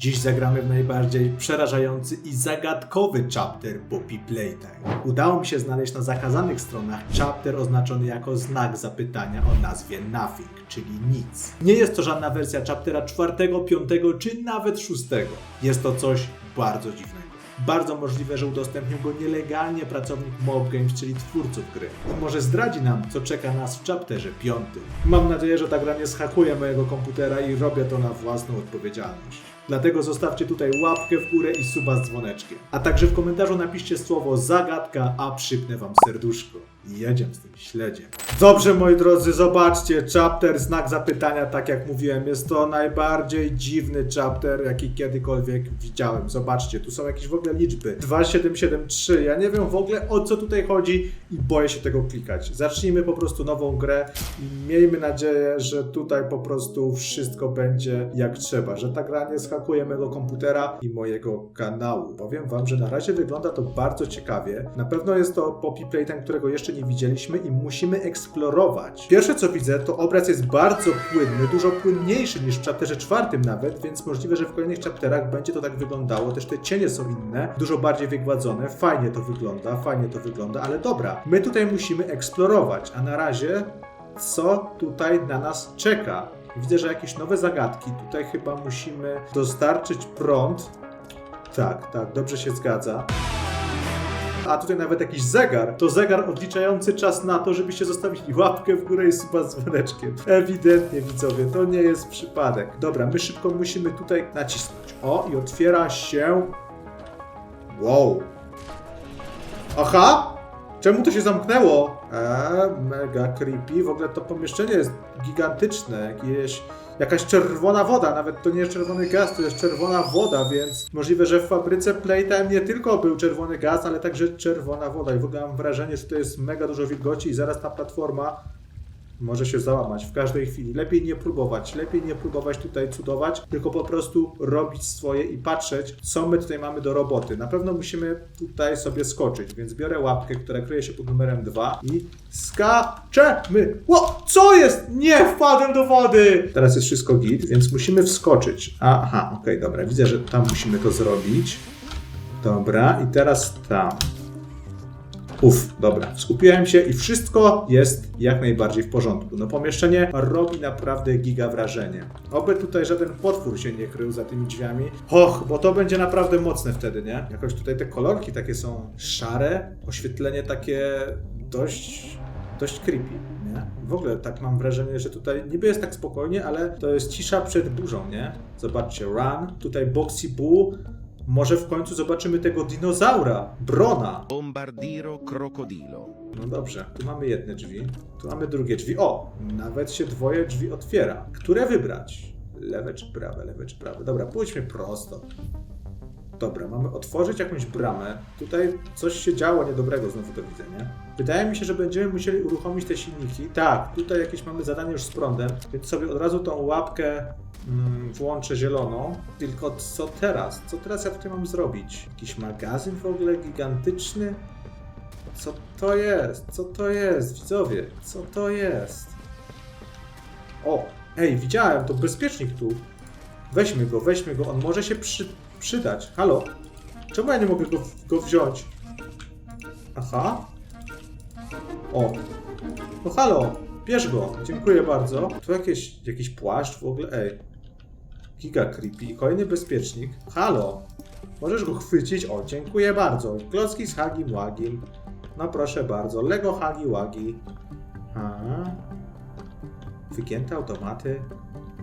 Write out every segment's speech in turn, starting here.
Dziś zagramy w najbardziej przerażający i zagadkowy chapter Poppy Playtime. Udało mi się znaleźć na zakazanych stronach chapter oznaczony jako znak zapytania o nazwie Nothing, czyli nic. Nie jest to żadna wersja chaptera czwartego, piątego czy nawet szóstego. Jest to coś bardzo dziwnego. Bardzo możliwe, że udostępnił go nielegalnie pracownik Mob Games, czyli twórców gry. Może zdradzi nam, co czeka nas w chapterze piątym. Mam nadzieję, że ta gra nie schakuje mojego komputera i robię to na własną odpowiedzialność. Dlatego zostawcie tutaj łapkę w górę i suba z dzwoneczkiem. A także w komentarzu napiszcie słowo zagadka, a przypnę wam serduszko. Jedziemy z tym śledziem. Dobrze, moi drodzy, zobaczcie. Chapter, znak zapytania, tak jak mówiłem. Jest to najbardziej dziwny chapter, jaki kiedykolwiek widziałem. Zobaczcie, tu są jakieś w ogóle liczby. 2773. Ja nie wiem w ogóle o co tutaj chodzi i boję się tego klikać. Zacznijmy po prostu nową grę i miejmy nadzieję, że tutaj po prostu wszystko będzie jak trzeba, że ta gra nie skakuje mojego komputera i mojego kanału. Powiem wam, że na razie wygląda to bardzo ciekawie. Na pewno jest to Poppy Playtime, którego jeszcze nie widzieliśmy i musimy eksplorować. Pierwsze co widzę, to obraz jest bardzo płynny, dużo płynniejszy niż w chapterze czwartym nawet, więc możliwe, że w kolejnych chapterach będzie to tak wyglądało. Też te cienie są inne, dużo bardziej wygładzone. Fajnie to wygląda, fajnie to wygląda, ale dobra. My tutaj musimy eksplorować, a na razie co tutaj na nas czeka? Widzę, że jakieś nowe zagadki. Tutaj chyba musimy dostarczyć prąd. Tak, tak, dobrze się zgadza. A tutaj nawet jakiś zegar. To zegar odliczający czas na to, żebyście zostawili łapkę w górę i suba z dzwoneczkiem. Ewidentnie, widzowie, to nie jest przypadek. Dobra, my szybko musimy tutaj nacisnąć. O, i otwiera się... Wow. Aha! Czemu to się zamknęło? Eee, mega creepy. W ogóle to pomieszczenie jest gigantyczne. Jakieś, jakaś czerwona woda. Nawet to nie jest czerwony gaz, to jest czerwona woda, więc możliwe, że w fabryce Playtime nie tylko był czerwony gaz, ale także czerwona woda. I w ogóle mam wrażenie, że to jest mega dużo wilgoci i zaraz ta platforma może się załamać w każdej chwili. Lepiej nie próbować, lepiej nie próbować tutaj cudować, tylko po prostu robić swoje i patrzeć, co my tutaj mamy do roboty. Na pewno musimy tutaj sobie skoczyć, więc biorę łapkę, która kryje się pod numerem 2 i skaczemy. Ło, co jest? Nie, wpadłem do wody! Teraz jest wszystko git, więc musimy wskoczyć. Aha, okej, dobra, widzę, że tam musimy to zrobić. Dobra, i teraz tam. Uf, dobra, skupiłem się i wszystko jest jak najbardziej w porządku. No pomieszczenie robi naprawdę giga wrażenie. Oby tutaj żaden potwór się nie krył za tymi drzwiami. Och, bo to będzie naprawdę mocne wtedy, nie? Jakoś tutaj te kolorki takie są szare, oświetlenie takie dość dość creepy, nie? W ogóle tak mam wrażenie, że tutaj niby jest tak spokojnie, ale to jest cisza przed burzą, nie? Zobaczcie, run, tutaj Boxy Boo, może w końcu zobaczymy tego dinozaura, Brona. Bombardiro crocodilo. No dobrze, tu mamy jedne drzwi, tu mamy drugie drzwi. O, nawet się dwoje drzwi otwiera. Które wybrać? Lewe czy prawe, lewe czy prawe? Dobra, pójdźmy prosto. Dobra, mamy otworzyć jakąś bramę. Tutaj coś się działo niedobrego, znowu to widzę, nie? Wydaje mi się, że będziemy musieli uruchomić te silniki. Tak, tutaj jakieś mamy zadanie już z prądem, więc sobie od razu tą łapkę mm, włączę zieloną. Tylko co teraz? Co teraz ja tutaj mam zrobić? Jakiś magazyn w ogóle gigantyczny? Co to jest? Co to jest, widzowie? Co to jest? O, ej, widziałem, to bezpiecznik tu. Weźmy go, weźmy go, on może się przy, przydać. Halo? Czemu ja nie mogę go, go wziąć? Aha. O. No halo, bierz go. Dziękuję bardzo. Tu jakieś, jakiś płaszcz w ogóle, ej. Giga creepy. Kolejny bezpiecznik. Halo. Możesz go chwycić? O, dziękuję bardzo. Klocki z Hagim Łagim. No proszę bardzo. Lego Hagi Łagi. Aha. Wygięte automaty.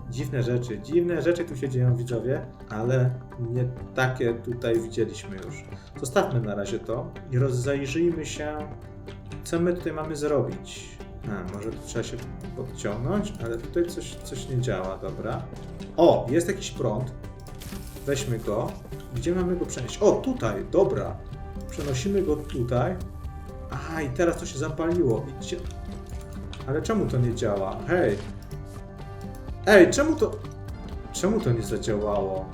Dziwne rzeczy, dziwne rzeczy tu się dzieją widzowie, ale nie takie tutaj widzieliśmy już. Zostawmy na razie to i rozejrzyjmy się, co my tutaj mamy zrobić. A, może tu trzeba się podciągnąć, ale tutaj coś, coś nie działa, dobra. O, jest jakiś prąd. Weźmy go. Gdzie mamy go przenieść? O, tutaj, dobra. Przenosimy go tutaj. Aha, i teraz to się zapaliło. I gdzie... Ale czemu to nie działa? Hej! Ej, czemu to... Czemu to nie zadziałało?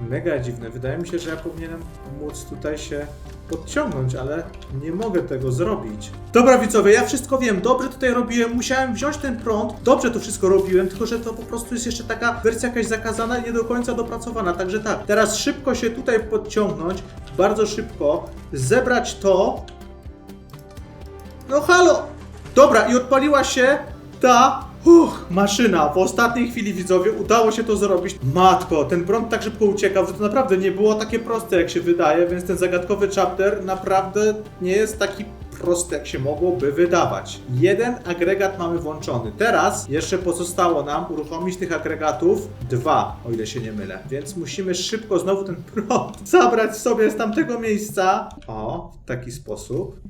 Mega dziwne. Wydaje mi się, że ja powinienem móc tutaj się podciągnąć, ale nie mogę tego zrobić. Dobra widzowie, ja wszystko wiem. Dobrze tutaj robiłem. Musiałem wziąć ten prąd. Dobrze to wszystko robiłem, tylko że to po prostu jest jeszcze taka wersja jakaś zakazana i nie do końca dopracowana. Także tak, teraz szybko się tutaj podciągnąć. Bardzo szybko. Zebrać to. No halo! Dobra, i odpaliła się ta uch, maszyna. W ostatniej chwili, widzowie, udało się to zrobić. Matko, ten prąd tak szybko uciekał, że to naprawdę nie było takie proste, jak się wydaje, więc ten zagadkowy chapter naprawdę nie jest taki prosty, jak się mogłoby wydawać. Jeden agregat mamy włączony. Teraz jeszcze pozostało nam uruchomić tych agregatów dwa, o ile się nie mylę. Więc musimy szybko znowu ten prąd zabrać sobie z tamtego miejsca. O, w taki sposób.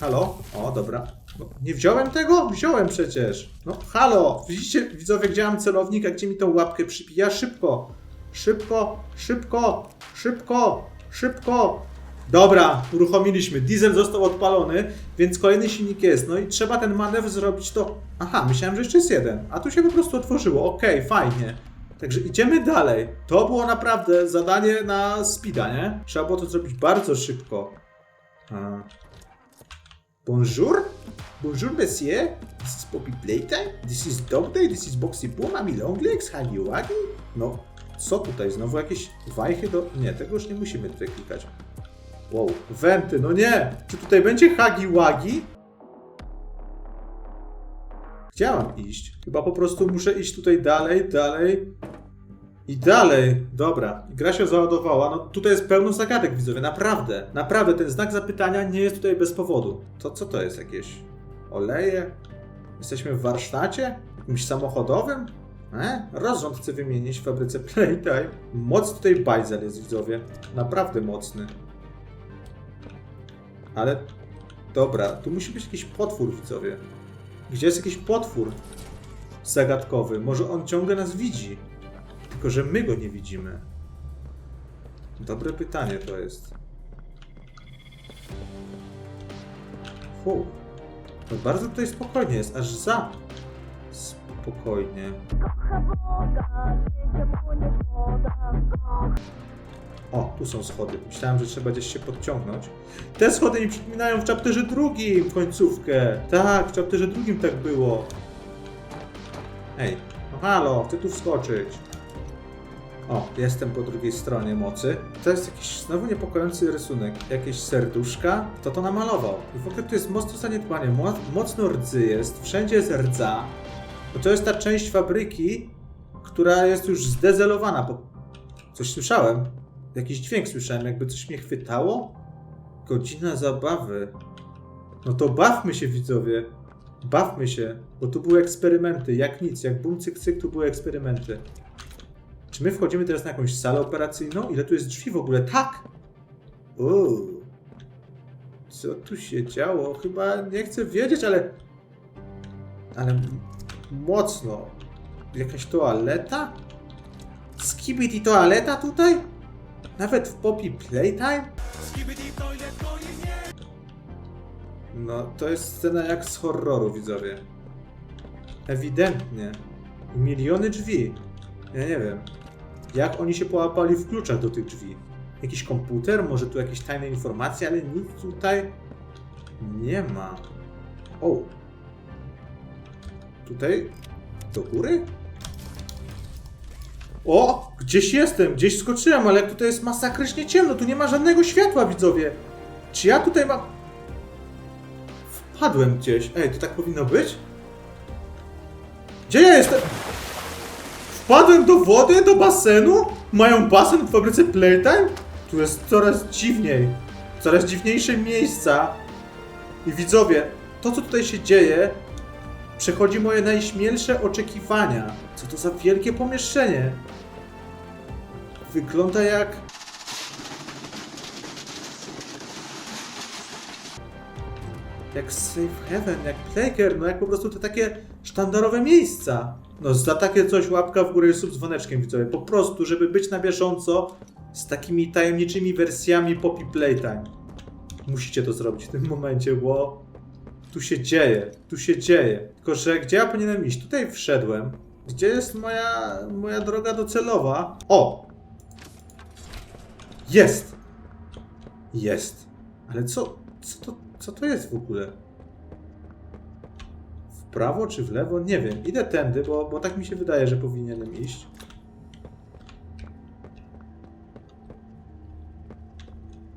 Halo? O, dobra. No, nie wziąłem tego? Wziąłem przecież. No, halo! Widzicie, widzowie, gdzie mam celownik, gdzie mi tą łapkę przypija? Szybko! Szybko! Szybko! Szybko! Szybko! Dobra, uruchomiliśmy. Diesel został odpalony, więc kolejny silnik jest. No i trzeba ten manewr zrobić to... Aha, myślałem, że jeszcze jest jeden. A tu się po prostu otworzyło. Okej, fajnie. Także idziemy dalej. To było naprawdę zadanie na speeda, nie? Trzeba było to zrobić bardzo szybko. A. Bonjour? Bonjour, monsieur. This is Poppy Playtime. This is Dog Day. This is Boxy Boom. Ami Longlegs. Hagi Wagi. No, co tutaj? Znowu jakieś wajchy do... Nie, tego już nie musimy tutaj klikać. Wow, wenty, no nie! Czy tutaj będzie Hagi Wagi? Gdzie mam iść? Chyba po prostu muszę iść tutaj dalej, dalej i dalej. Dobra, gra się załadowała. No tutaj jest pełno zagadek, widzowie, naprawdę. Naprawdę, ten znak zapytania nie jest tutaj bez powodu. To co to jest? Jakieś oleje? Jesteśmy w warsztacie? Jakimś samochodowym? E? Rozrząd chcę wymienić w fabryce Playtime. Moc tutaj bajzel jest, widzowie. Naprawdę mocny. Ale... Dobra, tu musi być jakiś potwór, widzowie. Gdzie jest jakiś potwór zagadkowy? Może on ciągle nas widzi? Tylko, że my go nie widzimy. Dobre pytanie to jest. Fu. No bardzo tutaj spokojnie jest, aż za spokojnie. O, tu są schody. Myślałem, że trzeba gdzieś się podciągnąć. Te schody mi przypominają w chapterze drugim końcówkę. Tak, w chapterze drugim tak było. Ej, no halo, chcę tu wskoczyć. O, jestem po drugiej stronie mocy. To jest jakiś znowu niepokojący rysunek. Jakieś serduszka. Kto to namalował? I w ogóle tu jest mocno zaniedbanie. Mo mocno rdzy jest. Wszędzie jest rdza. Bo to jest ta część fabryki, która jest już zdezelowana. Bo coś słyszałem. Jakiś dźwięk słyszałem, jakby coś mnie chwytało. Godzina zabawy. No to bawmy się, widzowie. Bawmy się, bo tu były eksperymenty. Jak nic, jak bum cyk cyk, tu były eksperymenty. Czy my wchodzimy teraz na jakąś salę operacyjną? Ile tu jest drzwi w ogóle? Tak! Uuu. Co tu się działo? Chyba nie chcę wiedzieć, ale... Ale mocno. Jakaś toaleta? Skibidi toaleta tutaj? Nawet w Poppy Playtime? No, to jest scena jak z horroru, widzowie. Ewidentnie. Miliony drzwi. Ja nie wiem. Jak oni się połapali w kluczach do tych drzwi? Jakiś komputer? Może tu jakieś tajne informacje, ale nic tutaj nie ma. O! Tutaj? Do góry? O! Gdzieś jestem, gdzieś skoczyłem, ale tutaj jest masakrycznie ciemno, tu nie ma żadnego światła, widzowie. Czy ja tutaj mam... Wpadłem gdzieś. Ej, to tak powinno być? Gdzie ja jestem? Wpadłem do wody, do basenu? Mają basen w fabryce Playtime? Tu jest coraz dziwniej. Coraz dziwniejsze miejsca. I widzowie, to co tutaj się dzieje, przechodzi moje najśmielsze oczekiwania. Co to za wielkie pomieszczenie? Wygląda jak... Jak Safe Heaven, jak Playker, no jak po prostu te takie sztandarowe miejsca. No za takie coś łapka w górę i sub dzwoneczkiem widzowie. Po prostu, żeby być na bieżąco z takimi tajemniczymi wersjami Poppy Playtime. Musicie to zrobić w tym momencie, bo tu się dzieje, tu się dzieje. Tylko, że gdzie ja powinienem iść? Tutaj wszedłem. Gdzie jest moja, moja droga docelowa? O! Jest! Jest. Ale co, co, to, co to jest w ogóle? W prawo czy w lewo? Nie wiem. Idę tędy, bo, bo tak mi się wydaje, że powinienem iść.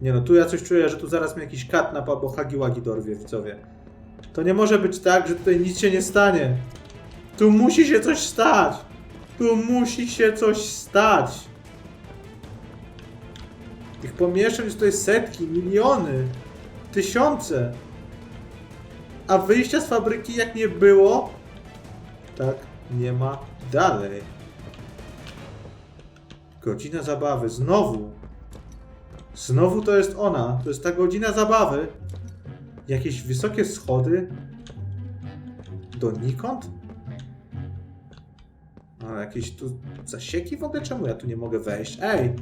Nie no, tu ja coś czuję, że tu zaraz mnie jakiś katnap albo hagi-wagi dorwie, widzowie. To nie może być tak, że tutaj nic się nie stanie. Tu musi się coś stać. Tu musi się coś stać. Tych pomieszczeń jest tutaj setki, miliony, tysiące. A wyjścia z fabryki jak nie było, tak nie ma dalej. Godzina zabawy, znowu. Znowu to jest ona, to jest ta godzina zabawy. Jakieś wysokie schody. Donikąd? A jakieś tu zasieki w ogóle? Czemu ja tu nie mogę wejść? Ej!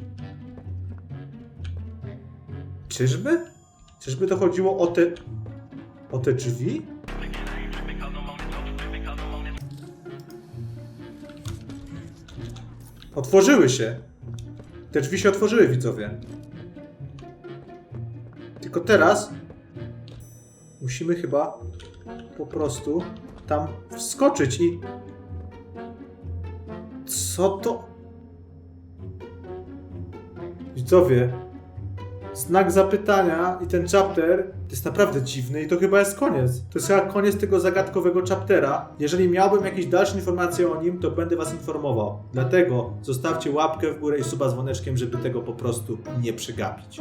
Czyżby? Czyżby to chodziło o te... o te drzwi? Otworzyły się. Te drzwi się otworzyły, widzowie. Tylko teraz musimy chyba po prostu tam wskoczyć i... Co to? Widzowie, znak zapytania i ten chapter to jest naprawdę dziwny i to chyba jest koniec. To jest chyba koniec tego zagadkowego chaptera. Jeżeli miałbym jakieś dalsze informacje o nim, to będę was informował. Dlatego zostawcie łapkę w górę i suba dzwoneczkiem, żeby tego po prostu nie przegapić.